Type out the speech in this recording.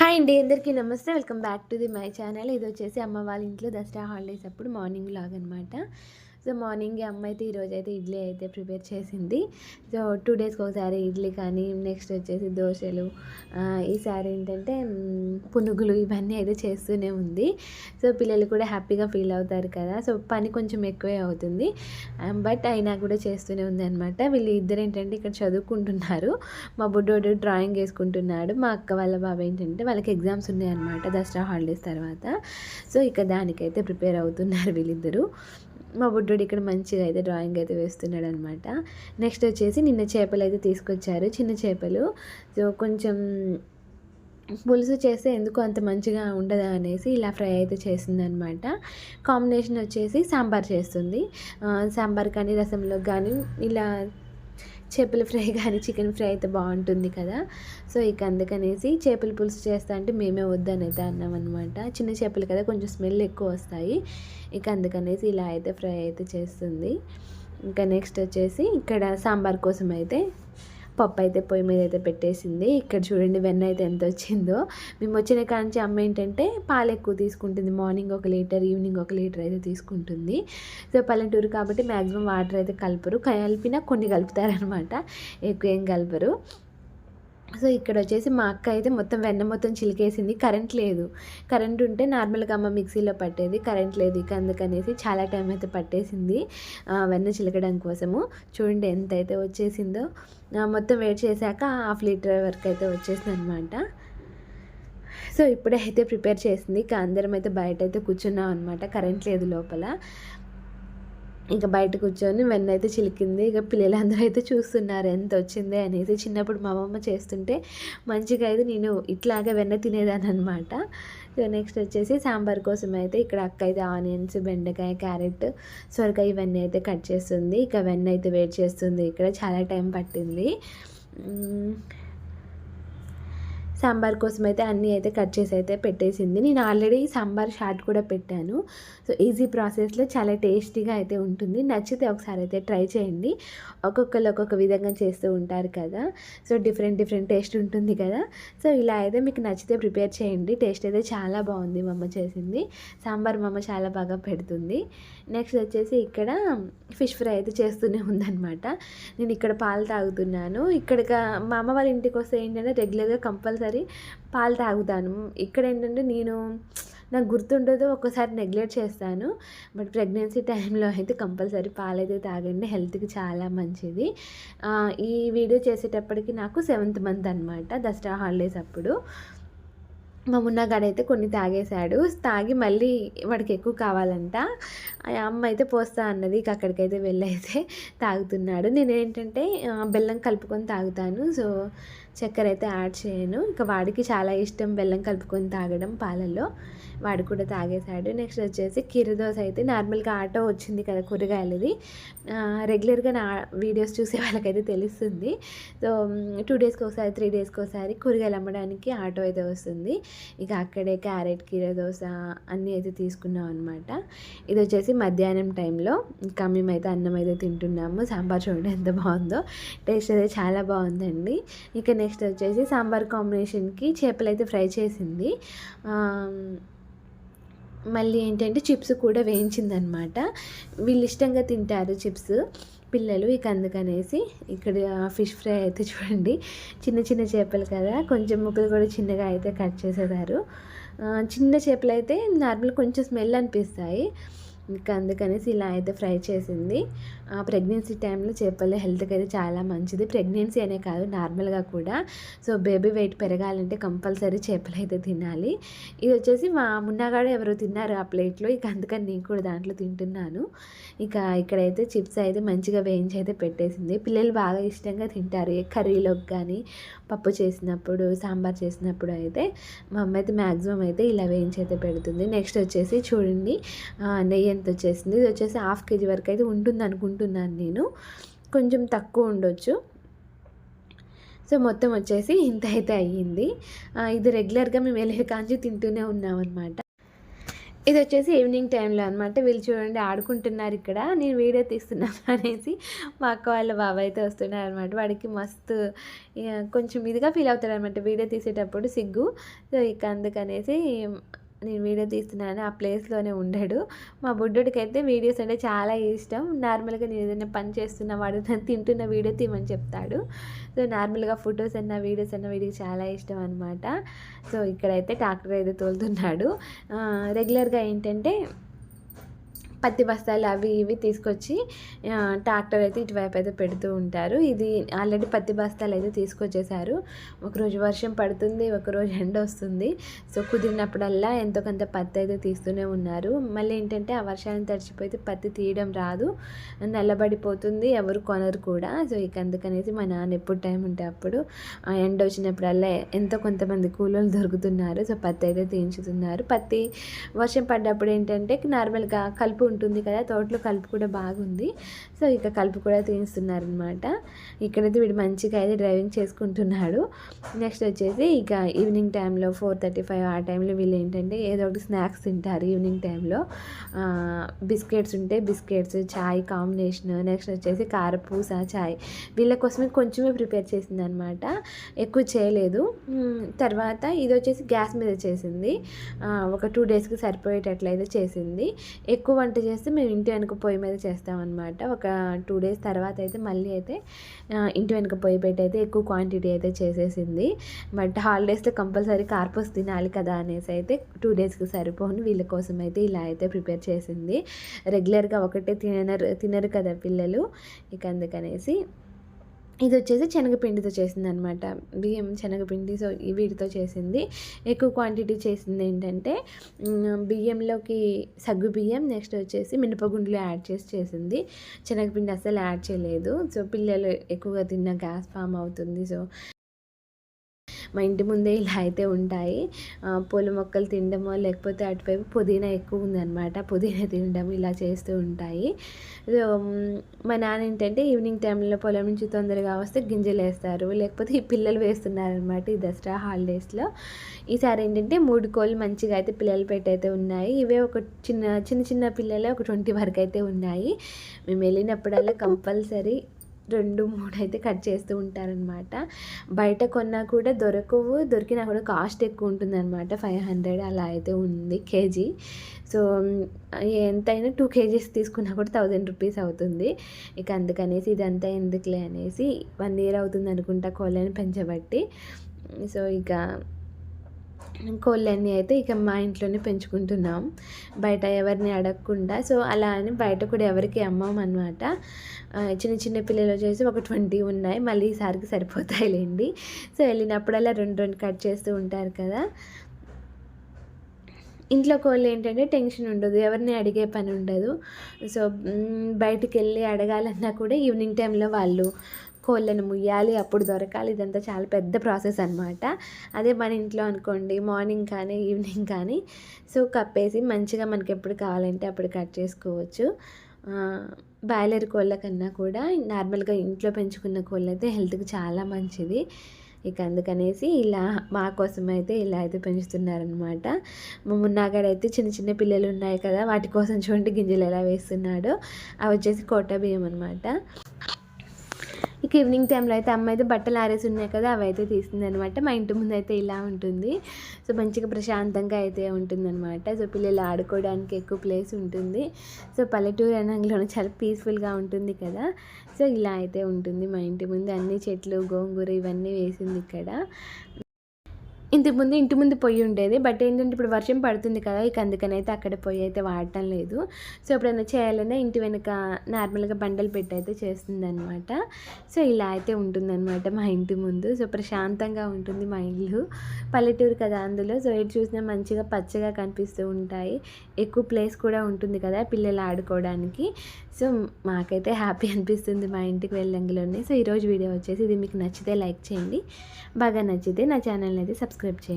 Hi అండి అందరికీ నమస్తే. Welcome back to the my channel. ఇది వచ్చేసి అమ్మ వాళ్ళ ఇంట్లో దసరా హాలిడేస్ అప్పుడు మార్నింగ్ లాగ్ అనమాట సో మార్నింగ్ అమ్మ అయితే ఈరోజు అయితే ఇడ్లీ అయితే ప్రిపేర్ చేసింది. సో టూ డేస్కి ఒకసారి ఇడ్లీ కానీ నెక్స్ట్ వచ్చేసి దోశలు ఈసారి ఏంటంటే పునుగులు ఇవన్నీ అయితే చేస్తూనే ఉంది. సో పిల్లలు కూడా హ్యాపీగా ఫీల్ అవుతారు కదా. సో పని కొంచెం ఎక్కువే అవుతుంది. బట్ అయినా కూడా చేస్తూనే ఉంది అనమాట వీళ్ళు ఇద్దరు ఏంటంటే ఇక్కడ చదువుకుంటున్నారు. మా బుడ్డోడు డ్రాయింగ్ వేసుకుంటున్నాడు. మా అక్క వాళ్ళ బాబు ఏంటంటే వాళ్ళకి ఎగ్జామ్స్ ఉన్నాయన్నమాట దసరా హాలిడేస్ తర్వాత. సో ఇక దానికైతే ప్రిపేర్ అవుతున్నారు వీళ్ళిద్దరూ. మా బుడ్డోడు ఇక్కడ మంచిగా అయితే డ్రాయింగ్ అయితే వేస్తున్నాడు అనమాట నెక్స్ట్ వచ్చేసి నిన్న చేపలు అయితే తీసుకొచ్చారు. చిన్న చేపలు. సో కొంచెం పులుసు చేస్తే ఎందుకు అంత మంచిగా ఉండదా అనేసి ఇలా ఫ్రై అయితే చేసింది అనమాట కాంబినేషన్ వచ్చేసి సాంబార్ చేస్తుంది. సాంబార్ కానీ రసంలో కానీ ఇలా చేపల ఫ్రై కానీ చికెన్ ఫ్రై అయితే బాగుంటుంది కదా. సో ఇక అందుకనేసి చేపల పులుసు చేస్తా అంటే మేమే వద్దని అయితే అన్నాం అనమాట చిన్న చేపలు కదా కొంచెం స్మెల్ ఎక్కువ వస్తాయి. ఇక అందుకనేసి ఇలా అయితే ఫ్రై అయితే చేస్తుంది. ఇంకా నెక్స్ట్ వచ్చేసి ఇక్కడ సాంబార్ కోసం అయితే పప్పు అయితే పొయ్యి మీద అయితే పెట్టేసింది. ఇక్కడ చూడండి వెన్న అయితే ఎంత వచ్చిందో మేము వచ్చిన కాంచి అమ్మ ఏంటంటే పాలు ఎక్కువ తీసుకుంటుంది. మార్నింగ్ ఒక లీటర్ ఈవినింగ్ ఒక లీటర్ అయితే తీసుకుంటుంది. సో పల్లెటూరు కాబట్టి మ్యాక్సిమం వాటర్ అయితే కలపరు. కలిపినా కొన్ని కలుపుతారనమాట ఎక్కువ ఏం కలపరు. సో ఇక్కడ వచ్చేసి మా అక్క అయితే మొత్తం వెన్న మొత్తం చిలికేసింది. కరెంట్ లేదు. కరెంట్ ఉంటే నార్మల్గా అమ్మ మిక్సీలో పట్టేది. కరెంట్ లేదు ఇక అందుకనేసి చాలా టైం అయితే పట్టేసింది వెన్న చిలకడం కోసము. చూడండి ఎంత అయితే వచ్చేసిందో మొత్తం వేడి చేశాక హాఫ్ లీటర్ వరకు అయితే వచ్చేసింది అనమాట సో ఇప్పుడే అయితే ప్రిపేర్ చేసింది. ఇక అందరం అయితే బయట అయితే కూర్చున్నాం అనమాట కరెంట్ లేదు లోపల. ఇంకా బయట కూర్చొని వెన్న అయితే చిలికింది. ఇక పిల్లలందరూ అయితే చూస్తున్నారు ఎంత వచ్చింది అనేసి. చిన్నప్పుడు మా అమ్మమ్మ చేస్తుంటే మంచిగా అయితే నేను ఇట్లాగే వెన్న తినేదాన్ని అనమాట సో నెక్స్ట్ వచ్చేసి సాంబార్ కోసం అయితే ఇక్కడ అక్క అయితే ఆనియన్స్ బెండకాయ క్యారెట్ సొరకాయ ఇవన్నీ అయితే కట్ చేస్తుంది. ఇక వెన్న అయితే వేడి చేస్తుంది. ఇక్కడ చాలా టైం పట్టింది. సాంబార్ కోసం అయితే అన్నీ అయితే కట్ చేసి అయితే పెట్టేసింది. నేను ఆల్రెడీ సాంబార్ షార్ట్ కూడా పెట్టాను. సో ఈజీ ప్రాసెస్లో చాలా టేస్టీగా అయితే ఉంటుంది. నచ్చితే ఒకసారి అయితే ట్రై చేయండి. ఒక్కొక్కరు ఒక్కొక్క విధంగా చేస్తూ ఉంటారు కదా. సో డిఫరెంట్ డిఫరెంట్ టేస్ట్ ఉంటుంది కదా. సో ఇలా అయితే మీకు నచ్చితే ప్రిపేర్ చేయండి. టేస్ట్ అయితే చాలా బాగుంది మా అమ్మ చేసింది. సాంబార్ మా అమ్మ చాలా బాగా పెడుతుంది. నెక్స్ట్ వచ్చేసి ఇక్కడ ఫిష్ ఫ్రై అయితే చేస్తూనే ఉందన్నమాట. నేను ఇక్కడ పాలు తాగుతున్నాను. ఇక్కడ మా అమ్మ వాళ్ళ ఇంటికి వస్తే ఏంటంటే రెగ్యులర్గా కంపల్సరీ పాలు తాగుతాను. ఇక్కడ ఏంటంటే నేను నాకు గుర్తుండదు ఒక్కసారి నెగ్లెక్ట్ చేస్తాను. బట్ ప్రెగ్నెన్సీ టైంలో అయితే కంపల్సరీ పాలు అయితే తాగండి. హెల్త్కి చాలా మంచిది. ఈ వీడియో చేసేటప్పటికి నాకు సెవెంత్ మంత్ అనమాట దసరా హాలిడేస్ అప్పుడు. మా మున్నగాడైతే కొన్ని తాగేశాడు. తాగి మళ్ళీ వాడికి ఎక్కువ కావాలంట. ఆ అమ్మ అయితే పోస్తా అన్నది ఇక అక్కడికైతే వెళ్ళైతే తాగుతున్నాడు. నేను ఏంటంటే బెల్లం కలుపుకొని తాగుతాను. సో చక్కెర అయితే యాడ్ చేయను. ఇక వాడికి చాలా ఇష్టం బెల్లం కలుపుకొని తాగడం పాలల్లో. వాడు కూడా తాగేశాడు. నెక్స్ట్ వచ్చేసి కీరదోస అయితే నార్మల్గా ఆటో వచ్చింది కదా కూరగాయలది. రెగ్యులర్గా నా వీడియోస్ చూసే వాళ్ళకైతే తెలుస్తుంది. సో టూ డేస్కి ఒకసారి త్రీ డేస్కి ఒకసారి కూరగాయలు అమ్మడానికి ఆటో అయితే వస్తుంది. ఇక అక్కడే క్యారెట్ కీర దోశ అన్నీ అయితే తీసుకున్నాం అనమాట ఇది వచ్చేసి మధ్యాహ్నం టైంలో. ఇంకా మేమైతే అన్నం అయితే తింటున్నాము. సాంబార్ చూడండి ఎంత బాగుందో. టేస్ట్ అయితే చాలా బాగుందండి. ఇక నెక్స్ట్ నెక్స్ట్ వచ్చేసి సాంబార్ కాంబినేషన్కి చేపలు అయితే ఫ్రై చేసింది. మళ్ళీ ఏంటంటే చిప్స్ కూడా వేయించిందనమాట. వీళ్ళు ఇష్టంగా తింటారు చిప్స్. పిల్లలు ఇక అందుకనేసి ఇక్కడ ఫిష్ ఫ్రై అయితే చూడండి. చిన్న చిన్న చేపలు కదా కొంచెం ముక్కలు కూడా చిన్నగా అయితే కట్ చేసేసారు. చిన్న చేపలు అయితే నార్మల్ కొంచెం స్మెల్ అనిపిస్తాయి. ఇంకా అందుకనేసి ఇలా అయితే ఫ్రై చేసింది. ప్రెగ్నెన్సీ టైంలో చేపల హెల్త్కి అయితే చాలా మంచిది. ప్రెగ్నెన్సీ అనే కాదు నార్మల్గా కూడా. సో బేబీ వెయిట్ పెరగాలంటే కంపల్సరీ చేపలు అయితే తినాలి. ఇది వచ్చేసి మా మున్నగాడు ఎవరో తిన్నారు ఆ ప్లేట్లో. ఇక అందుకని నేను కూడా దాంట్లో తింటున్నాను. ఇక ఇక్కడైతే చిప్స్ అయితే మంచిగా వేయించి అయితే పెట్టేసింది. పిల్లలు బాగా ఇష్టంగా తింటారు. ఏ కర్రీలోకి కానీ పప్పు చేసినప్పుడు సాంబార్ చేసినప్పుడు అయితే మా అమ్మ అయితే మ్యాక్సిమం అయితే ఇలా వేయించి అయితే పెడుతుంది. నెక్స్ట్ వచ్చేసి చూడండి నెయ్యి ఎంత వచ్చేసింది. ఇది వచ్చేసి హాఫ్ కేజీ వరకు అయితే ఉంటుంది అనుకుంటున్నాను నేను. కొంచెం తక్కువ ఉండొచ్చు. సో మొత్తం వచ్చేసి ఇంత అయితే అయ్యింది. ఇది రెగ్యులర్గా మేము వెళ్ళే కాంచి తింటూనే ఉన్నాం అనమాట ఇది వచ్చేసి ఈవినింగ్ టైంలో అనమాట వీళ్ళు చూడండి ఆడుకుంటున్నారు ఇక్కడ. నేను వీడియో తీస్తున్నాను అనేసి మా అక్క వాళ్ళ బాబా అయితే వస్తున్నారు అనమాట వాడికి మస్తు కొంచెం ఇదిగా ఫీల్ అవుతాడు అనమాట వీడియో తీసేటప్పుడు సిగ్గు. సో ఇక అందుకనేసి నేను వీడియో తీస్తున్నాను ఆ ప్లేస్లోనే ఉండడు. మా బుడ్డుడికి అయితే వీడియోస్ అంటే చాలా ఇష్టం. నార్మల్గా నేను ఏదైనా పని చేస్తున్న వాడు తింటున్న వీడియో తీమని చెప్తాడు. సో నార్మల్గా ఫొటోస్ అన్న వీడియోస్ అన్న వీడికి చాలా ఇష్టం అనమాట సో ఇక్కడైతే ట్రాక్టర్ అయితే తోలుతున్నాడు. రెగ్యులర్గా ఏంటంటే పత్తి బస్తాలు అవి ఇవి తీసుకొచ్చి ట్రాక్టర్ అయితే ఇటువైపు అయితే పెడుతూ ఉంటారు. ఇది ఆల్రెడీ పత్తి బస్తాలు అయితే తీసుకొచ్చేసారు ఒకరోజు వర్షం పడుతుంది ఒకరోజు ఎండ వస్తుంది. సో కుదిరినప్పుడల్లా ఎంతో కొంత పత్తి అయితే తీస్తూనే ఉన్నారు. మళ్ళీ ఏంటంటే ఆ వర్షాన్ని తడిచిపోతే పత్తి తీయడం రాదు. నల్లబడిపోతుంది ఎవరు కొనరు కూడా. సో ఇక అందుకనేసి మా నాన్న ఎప్పుడు టైం ఉంటే అప్పుడు ఎండ వచ్చినప్పుడల్లా ఎంతో కొంతమంది కూలీలు దొరుకుతున్నారు. సో పత్తి అయితే తీయించుతున్నారు. పత్తి వర్షం పడ్డప్పుడు ఏంటంటే నార్మల్గా కలుపు ఉంటుంది కదా తోటలో కలుపు కూడా బాగుంది. సో ఇక కలుపు కూడా తీస్తున్నారనమాట. ఇక్కడైతే వీడు మంచిగా అయితే డ్రైవింగ్ చేసుకుంటున్నాడు. నెక్స్ట్ వచ్చేసి ఇక ఈవినింగ్ టైంలో ఫోర్ థర్టీ ఫైవ్ ఆ టైంలో వీళ్ళు ఏంటంటే ఏదో ఒకటి స్నాక్స్ తింటారు ఈవినింగ్ టైంలో. బిస్కెట్స్ ఉంటే బిస్కెట్స్ చాయ్ కాంబినేషన్. నెక్స్ట్ వచ్చేసి కారపూస చాయ్. వీళ్ళ కోసమే కొంచెమే ప్రిపేర్ చేసింది అనమాట ఎక్కువ చేయలేదు. తర్వాత ఇది వచ్చేసి గ్యాస్ మీద చేసింది. ఒక టూ డేస్కి సరిపోయేటట్లయితే చేసింది. ఎక్కువ వంట చేస్తే మేము ఇంటి వెనక పొయ్యి మీద చేస్తామన్నమాట. ఒక టూ డేస్ తర్వాత అయితే మళ్ళీ అయితే ఇంటి వెనక పొయ్యి పెట్టి అయితే ఎక్కువ క్వాంటిటీ అయితే చేసేసింది. బట్ హాలిడేస్లో కంపల్సరీ కార్పస్ తినాలి కదా అనేసి అయితే టూ డేస్కి సరిపోను వీళ్ళ కోసం అయితే ఇలా అయితే ప్రిపేర్ చేసింది. రెగ్యులర్గా ఒకటే తినరు తినరు కదా పిల్లలు. ఇక అందుకనేసి ఇది వచ్చేసి శనగపిండితో చేసింది అనమాట బియ్యం శనగపిండి సో వీటితో చేసింది. ఎక్కువ క్వాంటిటీ చేసింది ఏంటంటే బియ్యంలోకి సగ్గు బియ్యం నెక్స్ట్ వచ్చేసి మినపగుండ్లు యాడ్ చేసి చేసింది. శనగపిండి అస్సలు యాడ్ చేయలేదు. సో పిల్లలు ఎక్కువగా తిన్న గ్యాస్ ఫామ్ అవుతుంది. సో మా ఇంటి ముందే ఇలా అయితే ఉంటాయి. పూల మొక్కలు తినడమో లేకపోతే అటువైపు పుదీనా ఎక్కువ ఉందన్నమాట. పుదీనా తినడం ఇలా చేస్తూ ఉంటాయి. మా నాన్న ఏంటంటే ఈవినింగ్ టైంలో పొలం నుంచి తొందరగా వస్తే గింజలు వేస్తారు. లేకపోతే ఈ పిల్లలు వేస్తున్నారనమాట ఈ దసరా హాలిడేస్లో. ఈసారి ఏంటంటే మూడు కోళ్ళు మంచిగా అయితే పిల్లలు పెట్టయితే ఉన్నాయి. ఇవే ఒక చిన్న చిన్న చిన్న పిల్లలే ఒక ట్వంటీ వరకు అయితే ఉన్నాయి. మేము వెళ్ళినప్పుడల్లా కంపల్సరీ రెండు మూడు అయితే కట్ చేస్తూ ఉంటారనమాట బయట కొన్నా కూడా దొరకవు దొరికినా కూడా కాస్ట్ ఎక్కువ ఉంటుందన్నమాట. ఫైవ్ హండ్రెడ్ అలా అయితే ఉంది కేజీ. సో ఎంతైనా టూ కేజీస్ తీసుకున్నా కూడా థౌజండ్ రూపీస్ అవుతుంది. ఇక అందుకనేసి ఇదంతా ఎందుకులే అనేసి వన్ ఇయర్ అవుతుంది అనుకుంటా కోళ్ళని పెంచబట్టి. సో ఇక కోళ్ళన్నీ అయితే ఇక మా ఇంట్లోనే పెంచుకుంటున్నాం. బయట ఎవరిని అడగకుండా. సో అలా అని బయట కూడా ఎవరికి అమ్మమన్నమాట చిన్న చిన్న పిల్లలు వచ్చేసి ఒక ట్వంటీ ఉన్నాయి. మళ్ళీ ఈసారికి సరిపోతాయిలేండి. సో వెళ్ళినప్పుడల్లా రెండు రెండు కట్ చేస్తూ ఉంటారు కదా. ఇంట్లో కోళ్ళు ఏంటంటే టెన్షన్ ఉండదు. ఎవరిని అడిగే పని ఉండదు. సో బయటికి వెళ్ళి అడగాలన్నా కూడా ఈవినింగ్ టైంలో వాళ్ళు కోళ్ళను ముయ్యాలి అప్పుడు దొరకాలి. ఇదంతా చాలా పెద్ద ప్రాసెస్ అనమాట అదే మన ఇంట్లో అనుకోండి మార్నింగ్ కానీ ఈవినింగ్ కానీ సో కప్పేసి మంచిగా మనకి ఎప్పుడు కావాలంటే అప్పుడు కట్ చేసుకోవచ్చు. బాయిలర్ కోళ్ళ కన్నా కూడా నార్మల్గా ఇంట్లో పెంచుకున్న కోళ్ళు అయితే హెల్త్కి చాలా మంచిది. ఇక అందుకనేసి ఇలా మా కోసం అయితే ఇలా అయితే పెంచుతున్నారనమాట మున్నాగాడైతే చిన్న చిన్న పిల్లలు ఉన్నాయి కదా వాటి కోసం చూడండి గింజలు ఎలా వేస్తున్నాడో. అవి వచ్చేసి కోట బియ్యం అనమాట ఇక ఈవినింగ్ టైంలో అయితే అమ్మ అయితే బట్టలు ఆరేసి ఉన్నాయి కదా అవి అయితే తీసిందనమాట. అనమాట మా ఇంటి ముందు అయితే ఇలా ఉంటుంది. సో మంచిగా ప్రశాంతంగా అయితే ఉంటుందన్నమాట సో పిల్లలు ఆడుకోవడానికి ఎక్కువ ప్లేస్ ఉంటుంది. సో పల్లెటూరు అనగానే చాలా పీస్ఫుల్గా ఉంటుంది కదా. సో ఇలా అయితే ఉంటుంది మా ఇంటి ముందు. అన్ని చెట్లు గోంగూర ఇవన్నీ వేసింది ఇక్కడ. ఇంతకుముందు ఇంటి ముందు పొయ్యి ఉండేది. బట్ ఏంటంటే ఇప్పుడు వర్షం పడుతుంది కదా ఇక అందుకనైతే అక్కడ పొయ్యి అయితే వాడటం లేదు. సో ఎప్పుడైనా చేయాలన్నా ఇంటి వెనుక నార్మల్గా బండలు పెట్టి అయితే చేస్తుందనమాట సో ఇలా అయితే ఉంటుందన్నమాట మా ఇంటి ముందు. సో ప్రశాంతంగా ఉంటుంది మా ఇల్లు. పల్లెటూరు కదా అందులో. సో ఎటు చూసినా మంచిగా పచ్చగా కనిపిస్తూ ఉంటాయి. ఎక్కువ ప్లేస్ కూడా ఉంటుంది కదా పిల్లలు ఆడుకోవడానికి. సో మాకైతే హ్యాపీ అనిపిస్తుంది మా ఇంటికి వెళ్ళంగిలోనే. సో ఈరోజు వీడియో వచ్చేసి ఇది మీకు నచ్చితే లైక్ చేయండి. బాగా నచ్చితే నా ఛానల్ని అయితే సబ్స్క్రైబ్ చేయండి.